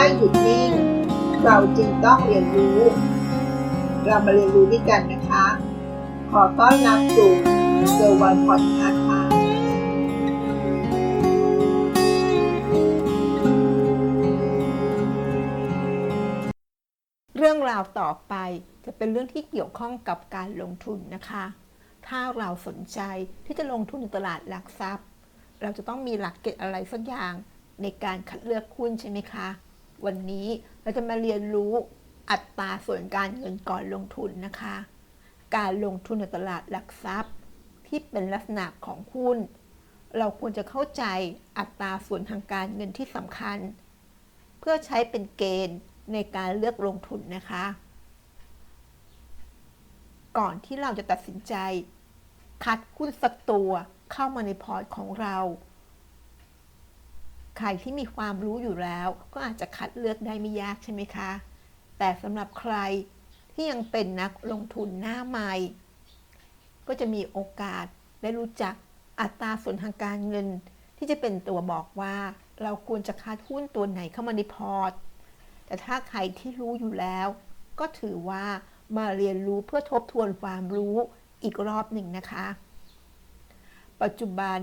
ไม่หยุดนิ่ง เราจึงต้องเรียนรู้ เรามาเรียนรู้ด้วยกันนะคะ ขอต้อนรับสู่เซอร์วันพอดคาส์ค่ะเรื่องราวต่อไปจะเป็นเรื่องที่เกี่ยวข้องกับการลงทุนนะคะ ถ้าเราสนใจที่จะลงทุนในตลาดหลักทรัพย์ เราจะต้องมีหลักเกณฑ์อะไรสักอย่างในการคัดเลือกหุ้นใช่ไหมคะ วันนี้เราจะมาเรียนรู้อัตราส่วนการเงินก่อนลงทุนนะคะ การลงทุนในตลาดหลักทรัพย์ ที่เป็นลักษณะของหุ้น เราควรจะเข้าใจอัตราส่วนทางการเงินที่สำคัญ เพื่อใช้เป็นเกณฑ์ในการเลือกลงทุนนะคะ ก่อนที่เราจะตัดสินใจ คัดหุ้นสักตัวเข้ามาในพอร์ตของเรา ใครที่มีความรู้อยู่แล้ว ก็อาจจะคัดเลือกได้ไม่ยากใช่ไหมคะ แต่สำหรับใครที่ยังเป็นนักลงทุนหน้าใหม่ ก็จะมีโอกาสได้รู้จักอัตราส่วนทางการเงิน ที่จะเป็นตัวบอกว่า เราควรจะคัดหุ้นตัวไหนเข้ามาในพอร์ต แต่ถ้าใครที่รู้อยู่แล้ว ก็ถือว่ามาเรียนรู้เพื่อทบทวนความรู้อีกรอบหนึ่งนะคะ ปัจจุบัน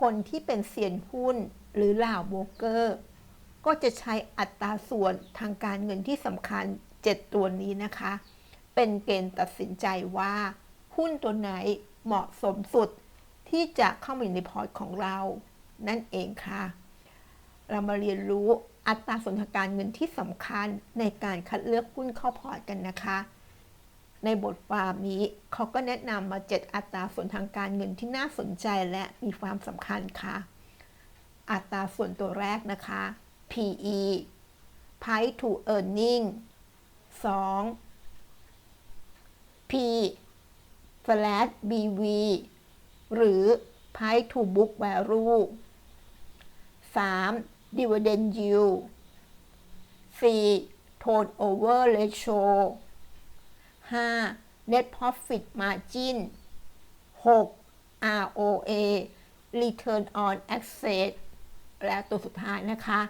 คนที่เป็นเซียนหุ้น หรือเหล่าโบรกเกอร์ ก็จะใช้อัตราส่วนทางการเงินที่สำคัญ 7 ตัวนี้นะคะ เป็นเกณฑ์ตัดสินใจว่า หุ้นตัวไหนเหมาะสมสุดที่จะเข้ามาอยู่ในพอร์ตของเรา นั่นเองค่ะ เรามาเรียนรู้อัตราส่วนทางการเงินที่สำคัญในการคัดเลือกหุ้นเข้าพอร์ตกันนะคะ ในบทความนี้เขาก็แนะนำมา 7 อัตราส่วนทางการเงินที่น่าสนใจและมีความสำคัญค่ะ อัตราส่วนตัวแรกนะคะ PE Price to Earning 2 P slash BV หรือ Price to Book Value 3. Dividend Yield 4. Turnover Ratio 5. Net Profit Margin 6. ROA Return on Asset และตัวสุดท้ายนะคะ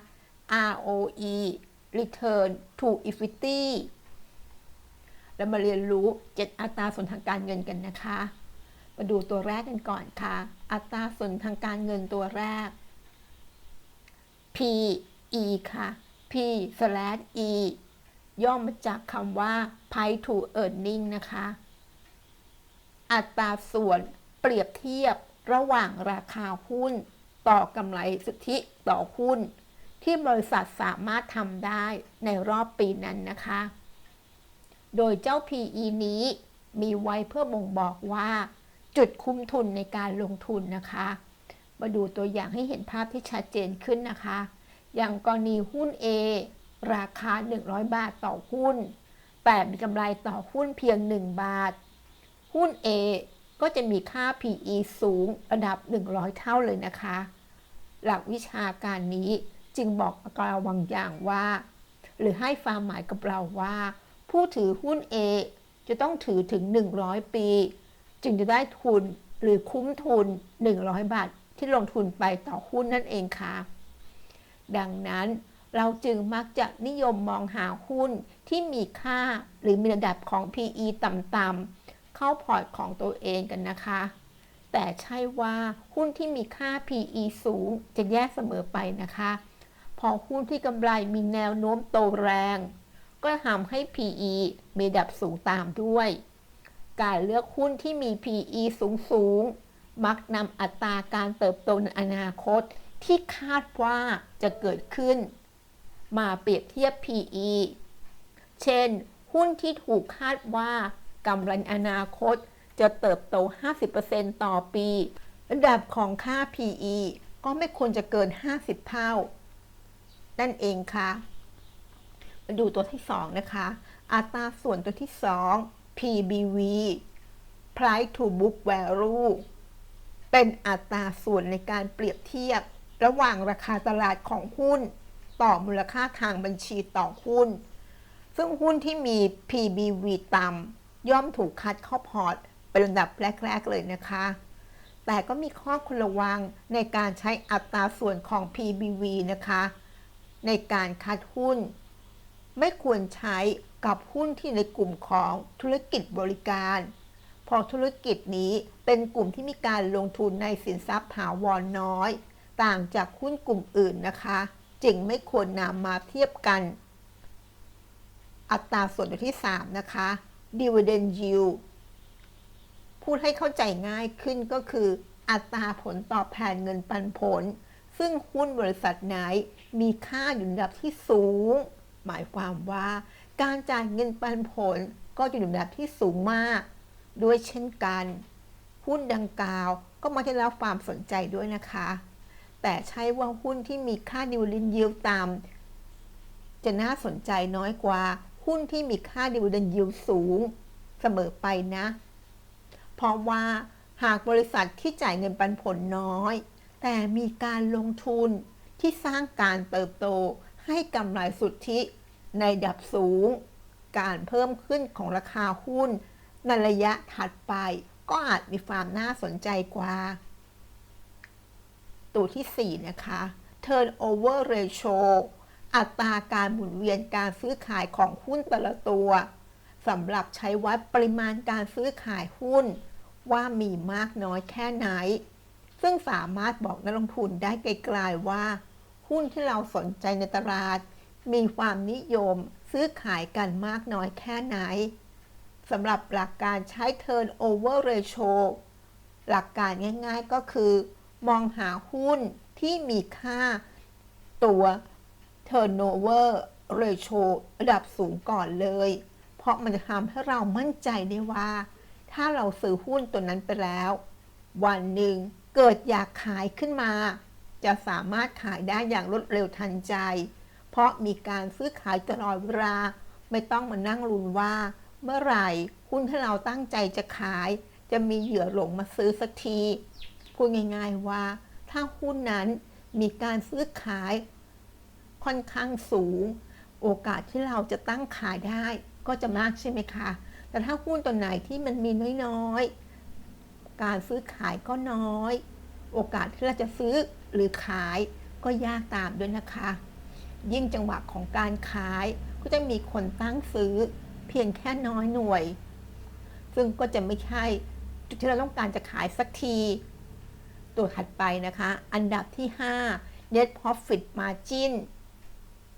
ROE Return to Equity เรามาเรียนรู้ 7 อัตราส่วนทางการเงินกันนะคะ มาดูตัวแรกกันก่อนค่ะ อัตราส่วนทางการเงินตัวแรก P E ค่ะ P slash E ย่อมาจากคำว่า price to earning นะคะ อัตราส่วนเปรียบเทียบระหว่างราคาหุ้น ต่อกำไรสุทธิต่อหุ้น ที่บริษัทสามารถทำได้ในรอบปีนั้นนะคะ โดยเจ้า PE นี้มีไว้เพื่อบ่งบอกว่า จุดคุ้มทุนในการลงทุนนะคะ มาดูตัวอย่างให้เห็นภาพที่ชัดเจนขึ้นนะคะ อย่างกรณีหุ้น A ราคา 100 บาทต่อหุ้น แต่มีกำไรต่อหุ้นเพียง 1 บาท หุ้น A ก็จะมีค่า PE สูงระดับ 100 เท่าเลยนะคะ หลักวิชาการนี้จึงบอกกับเราบางอย่างว่า หรือให้ความหมายกับเราว่า ผู้ถือหุ้น A จะต้องถือถึง 100 ปี จึงจะได้ทุนหรือคุ้มทุน 100 บาท ที่ลงทุนไปต่อหุ้นนั่นเองค่ะ ดังนั้นเราจึงมักจะนิยมมองหาหุ้นที่มีค่าหรือมีระดับของ PE ต่ำๆเข้าพอร์ตของตัวเองกันนะคะ แต่ใช่ว่าหุ้นที่มีค่า PE สูงจะแย่เสมอไปนะคะ พอหุ้นที่กำไรมีแนวโน้มโตแรง ก็ทำให้ PE มีดับสูงตามด้วย การเลือกหุ้นที่มี PE สูงสูงๆมักนำอัตราการเติบโตในอนาคตที่คาดว่าจะเกิดขึ้น มาเปรียบเทียบ PE เช่น หุ้นที่ถูกคาดว่ากำไรอนาคต จะเติบโต 50%ต่อปี ระดับของค่า PE ก็ไม่ควรจะเกิน 50 เท่า นั่นเองค่ะ มาดูตัวที่ 2 นะคะ อัตราส่วนตัวที่ 2 PBV Price to Book Value เป็นอัตราส่วนในการเปรียบเทียบ ระหว่างราคาตลาดของหุ้น ต่อมูลค่าทางบัญชีต่อหุ้น ซึ่งหุ้นที่มี PBV ต่ำย่อมถูกคัดเข้าพอร์ต เป็นลำดับแรก ๆ เลยนะคะ แต่ก็มีข้อควรระวังในการใช้อัตราส่วนของ PBV นะคะ ในการคัดหุ้น ไม่ควรใช้กับหุ้นที่ในกลุ่มของธุรกิจบริการเพอธุรกิจนี้เป็นกลุ่มที่มีการลงทุนในสินทรัพย์ถาวรนน้อย ต่างจากหุ้นกลุ่มอื่นนะคะ จึงไม่ควรนำมาเทียบกัน อัตราส่วนที่ 3 นะคะ dividend yield พูดให้เข้าใจง่ายขึ้นก็คือ อัตราผลตอบแทนเงินปันผล ซึ่งหุ้นบริษัทไหนมีค่าอยู่ในระดับที่สูง หมายความว่าการจ่ายเงินปันผลก็จะอยู่ในระดับที่สูงมาก ด้วยเช่นกัน หุ้นดังกล่าวก็มาได้รับความสนใจด้วยนะคะ แต่ใช่ว่าหุ้นที่มีค่าดิวลินยิวต่ำจะน่าสนใจน้อยกว่า หุ้นที่มีค่าดิวเดนยิวสูง เสมอไปนะ เพราะว่าหากบริษัทที่จ่ายเงินปันผลน้อย แต่มีการลงทุนที่สร้างการเติบโตให้กำไรสุทธิในดับสูง การเพิ่มขึ้นของราคาหุ้น ในระยะถัดไป ก็อาจมีความน่าสนใจกว่า ตัวที่ 4 นะคะ turnover ratio อัตราการหมุนเวียนการซื้อขายของหุ้นแต่ละตัว สำหรับใช้วัดปริมาณการซื้อขายหุ้น ว่ามีมากน้อยแค่ไหน ซึ่งสามารถบอกนักลงทุนได้ไกลๆว่า หุ้นที่เราสนใจในตลาด มีความนิยมซื้อขายกันมากน้อยแค่ไหนสำหรับหลักการใช้ turnover ratio หลักการง่ายๆก็คือ มองหาหุ้นที่มีค่าตัว turnover ratio ระดับสูงก่อนเลย เพราะมันจะทำให้เรามั่นใจได้ว่า ถ้าเราซื้อหุ้นตัวนั้นไปแล้ว วันหนึ่งเกิดอยากขายขึ้นมา จะสามารถขายได้อย่างรวดเร็วทันใจ เพราะมีการซื้อขายตลอดเวลา ไม่ต้องมานั่งลุ้นว่า เมื่อไหร่หุ้นที่เราตั้งใจจะขาย จะมีเหยื่อหลงมาซื้อสักที พูดง่าย ๆว่า ถ้าหุ้นนั้นมีการซื้อขายค่อนข้างสูง โอกาสที่เราจะตั้งขายได้ ก็จะมากใช่ไหมคะ แต่ถ้าหุ้นตัวไหนที่มันมีน้อยๆ การซื้อขายก็น้อย โอกาสที่เราจะซื้อหรือขายก็ยากตามด้วยนะคะ ยิ่งจังหวะของการขายก็จะมีคนตั้งซื้อเพียงแค่น้อยหน่วย ซึ่งก็จะไม่ใช่จุดที่เราต้องการจะขายสักที ตัวถัดไปนะคะ อันดับที่ 5 net profit margin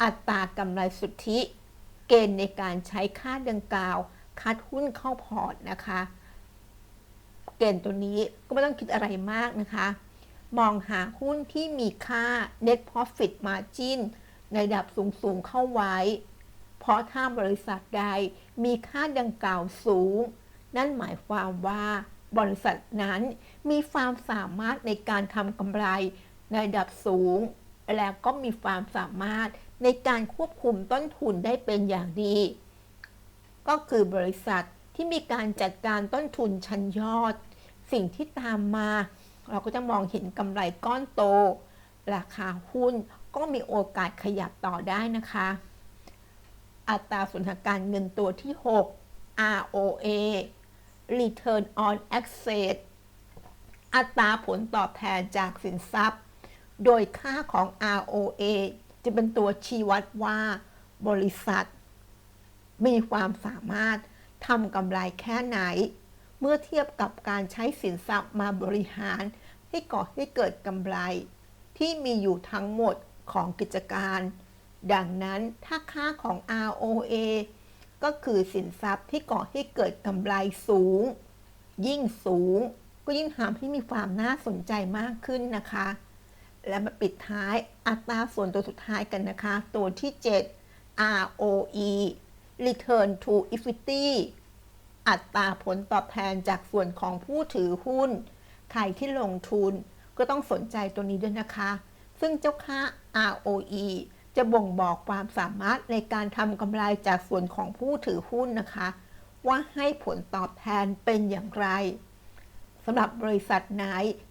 อัตรากำไรสุทธิ เกณฑ์ในการใช้ค่าดังกล่าว คัดหุ้นเข้าพอร์ตนะคะ เกณฑ์ตัวนี้ก็ไม่ต้องคิดอะไรมากนะคะ มองหาหุ้นที่มีค่า net profit margin ในระดับสูงๆเข้าไว้ เพราะถ้าบริษัทใดมีค่าดังกล่าวสูง นั่นหมายความว่าบริษัทนั้นมีความสามารถในการทำกำไรในระดับสูง แล้วก็มีความสามารถ ในการควบคุมต้นทุนได้เป็นอย่างดี ก็คือบริษัทที่มีการจัดการต้นทุนชั้นยอด สิ่งที่ตามมา เราก็จะมองเห็นกำไรก้อนโต ราคาหุ้นก็มีโอกาสขยับต่อได้นะคะ อัตราส่วนทางการเงินตัวที่ 6 ROA Return on Asset อัตราผลตอบแทนจากสินทรัพย์ โดยค่าของ ROA จะเป็นตัวชี้วัดว่าบริษัท มีความสามารถทำกำไรแค่ไหน เมื่อเทียบกับการใช้สินทรัพย์มาบริหาร ให้ก่อให้เกิดกำไร ที่มีอยู่ทั้งหมดของกิจการ ดังนั้นถ้าค่าของ ROA ก็คือสินทรัพย์ที่ก่อให้เกิดกำไรสูง ยิ่งสูง ก็ยิ่งทำให้มีความน่าสนใจมากขึ้นนะคะ และมาปิดท้ายอัตราส่วนตัวสุดท้ายกันนะคะ ตัวที่ 7 ROE Return to Equity อัตราผลตอบแทนจากส่วนของผู้ถือหุ้น ใครที่ลงทุนก็ต้องสนใจตัวนี้ด้วยนะคะ ซึ่งเจ้าค่า ROE จะบ่งบอกความสามารถในการทำกำไรจากส่วนของผู้ถือหุ้นนะคะ ว่าให้ผลตอบแทนเป็นอย่างไร สำหรับบริษัทไหน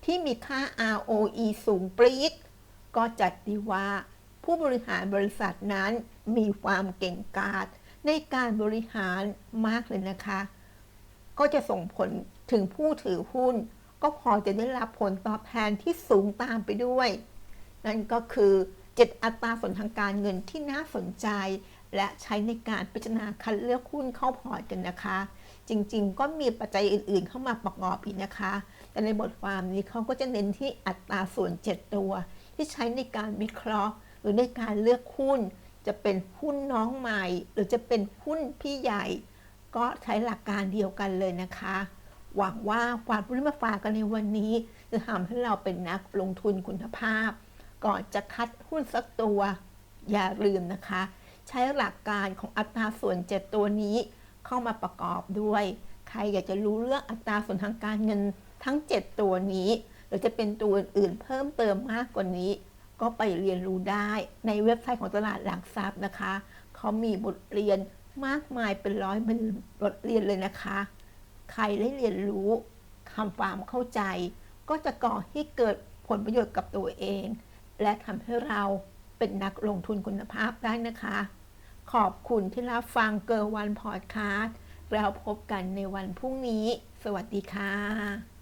ที่มีค่า ROE สูงปรี๊ดก็จัดดีว่า ผู้บริหารบริษัทนั้นมีความเก่งกาจในการบริหารมากเลยนะคะ ก็จะส่งผลถึงผู้ถือหุ้น ก็พอจะได้รับผลตอบแทนที่สูงตามไปด้วย นั่นก็คือ 7 อัตราส่วนทางการเงินที่น่าสนใจ และใช้ในการพิจารณาคัดเลือกหุ้นเข้าพอร์ตกันนะคะ จริงๆ ก็มีปัจจัยอื่นๆ เข้ามาประกอบอีกนะคะ แต่ในบทความนี้เขาก็จะเน้นที่อัตราส่วน 7 ตัว ที่ใช้ในการวิเคราะห์ หรือในการเลือกหุ้น จะเป็นหุ้นน้องใหม่ หรือจะเป็นหุ้นพี่ใหญ่ ก็ใช้หลักการเดียวกันเลยนะคะ หวังว่าความรู้มาฝากกันในวันนี้ จะทำให้เราเป็นนักลงทุนคุณภาพ ก่อนจะคัดหุ้นสักตัว อย่าลืมนะคะ ใช้หลักการของอัตราส่วน 7 ตัวนี้ เข้ามาประกอบด้วย ใครอยากจะรู้เรื่องอัตราส่วนทางการเงินทั้ง 7 ตัวนี้ หรือจะเป็นตัวอื่นๆเพิ่มเติมมากกว่านี้ ก็ไปเรียนรู้ได้ในเว็บไซต์ของตลาดหลักทรัพย์นะคะ เขามีบทเรียนมากมายเป็นร้อยเป็นบทเรียนเลยนะคะ ใครได้เรียนรู้ทำความเข้าใจ ก็จะก่อให้เกิดผลประโยชน์กับตัวเอง และทำให้เราเป็นนักลงทุนคุณภาพได้นะคะ ขอบคุณที่รับฟังเกอร์วันพอดคาสต์แล้วพบกันในวันพรุ่งนี้ สวัสดีค่ะ